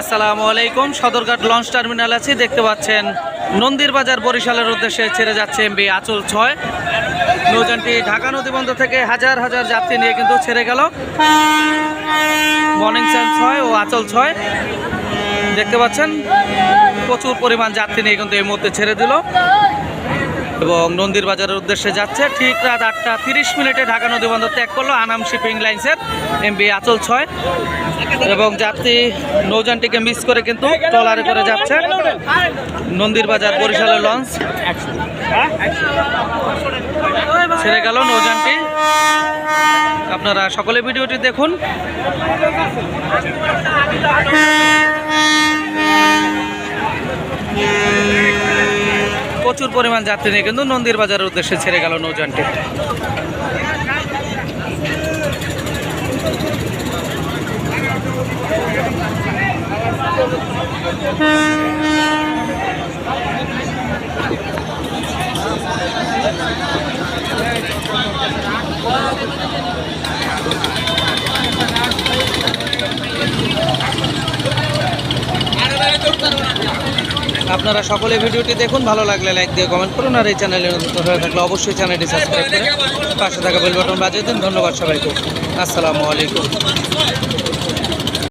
আসসালামু আলাইকুম। Sadarghat launch terminal আছি, দেখতে পাচ্ছেন নন্দীর বাজার বরিশালের উদ্দেশ্যে ছেড়ে যাচ্ছে এমবি আচল ছয়। নৌযানটি ঢাকা নদীবন্দর থেকে হাজার হাজার যাত্রী নিয়ে কিন্তু ছেড়ে গেল। মর্নিং সান ছয় ও আচল ছয়। দেখতে পাচ্ছেন, প্রচুর পরিমাণ যাত্রী নিয়ে কিন্তু এই মুহূর্তে ছেড়ে দিল। এবং নন্দীর বাজারের উদ্দেশ্যে যাচ্ছে। ঠিক রাত আটটা তিরিশ মিনিটে ঢাকা নদীবন্দর ত্যাগ করল আনাম শিপিং লাইন্সের এমবি আচল ছয়। এবং যাত্রী নৌযানটিকে মিস করে কিন্তু ট্রলারে করে যাচ্ছে নন্দীর বাজার বরিশালের লঞ্চ। ছেড়ে গেল নৌযানটি। আপনারা সকলে ভিডিওটি দেখুন। প্রচুর পরিমাণ যাত্রী নিয়ে কিন্তু নন্দীর বাজারের উদ্দেশ্যে ছেড়ে গেল নৌযানটি। আপনারা সকলে ভিডিওটি দেখুন, ভালো লাগলে লাইক দিয়ে কমেন্ট করুন, আর এই চ্যানেলে নতুন হয়ে থাকলে অবশ্যই চ্যানেলটি সাবস্ক্রাইব করে পাশে থাকা বেল বাটন বাজিয়ে দিন। ধন্যবাদ সবাইকে। আসসালামু আলাইকুম।